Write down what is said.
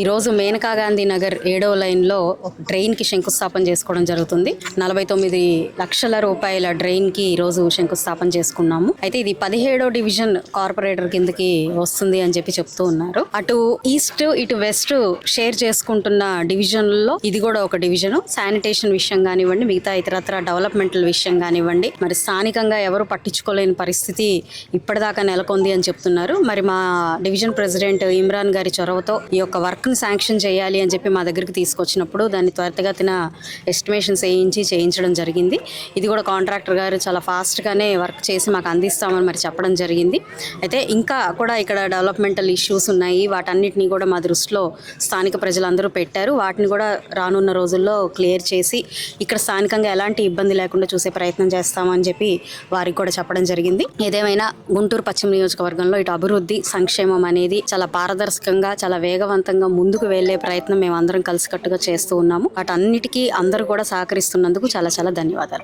ఈరోజు మేనకా గాంధీ నగర్ ఏడో లైన్లో డ్రైన్కి శంకుస్థాపన చేసుకోవడం జరుగుతుంది. నలభై తొమ్మిది లక్షల రూపాయల డ్రైన్కి ఈరోజు శంకుస్థాపన చేసుకున్నాము. అయితే ఇది పదిహేడో డివిజన్ కార్పొరేటర్ కిందకి వస్తుంది అని చెప్పి చెప్తూ ఉన్నారు. అటు ఈస్ట్ ఇటు వెస్ట్ షేర్ చేసుకుంటున్న డివిజన్లో ఇది కూడా ఒక డివిజన్. శానిటేషన్ విషయం కానివ్వండి మిగతా ఇతరత్ర డెవలప్మెంటల్ విషయం కానివ్వండి మరి స్థానికంగా ఎవరు పట్టించుకోలేని పరిస్థితి ఇప్పటిదాకా నెలకొంది అని చెప్తున్నారు. మరి మా డివిజన్ ప్రెసిడెంట్ ఇమ్రాన్ గారి చొరవతో ఈ యొక్క వర్క్ ని శాంక్షన్ చేయాలి అని చెప్పి మా దగ్గరికి తీసుకొచ్చినప్పుడు దాన్ని త్వరితగతిన ఎస్టిమేషన్స్ వేయించి చేయించడం జరిగింది. ఇది కూడా కాంట్రాక్టర్ గారు చాలా ఫాస్ట్ గానే వర్క్ చేసి మాకు అందిస్తామని మరి చెప్పడం జరిగింది. అయితే ఇంకా కూడా ఇక్కడ డెవలప్మెంటల్ ఇష్యూస్ ఉన్నాయి. వాటన్నిటిని కూడా మా దృష్టిలో స్థానిక ప్రజలందరూ పెట్టారు. వాటిని కూడా రానున్న రోజుల్లో క్లియర్ చేసి ఇక్కడ స్థానికంగా ఎలాంటి ఇబ్బంది లేకుండా చూసే ప్రయత్నం చేస్తామని చెప్పి వారికి కూడా చెప్పడం జరిగింది. ఏదేమైనా గుంటూరు పశ్చిమ నియోజకవర్గంలో ఇటు అభివృద్ధి సంక్షేమం అనేది చాలా పారదర్శకంగా చాలా వేగవంతంగా ముందుకు వెళ్ళే ప్రయత్నం మేము అందరం కలిసికట్టుగా చేస్తూ ఉన్నాము. వాటన్నిటికీ అందరూ కూడా సహకరిస్తున్నందుకు చాలా చాలా ధన్యవాదాలు.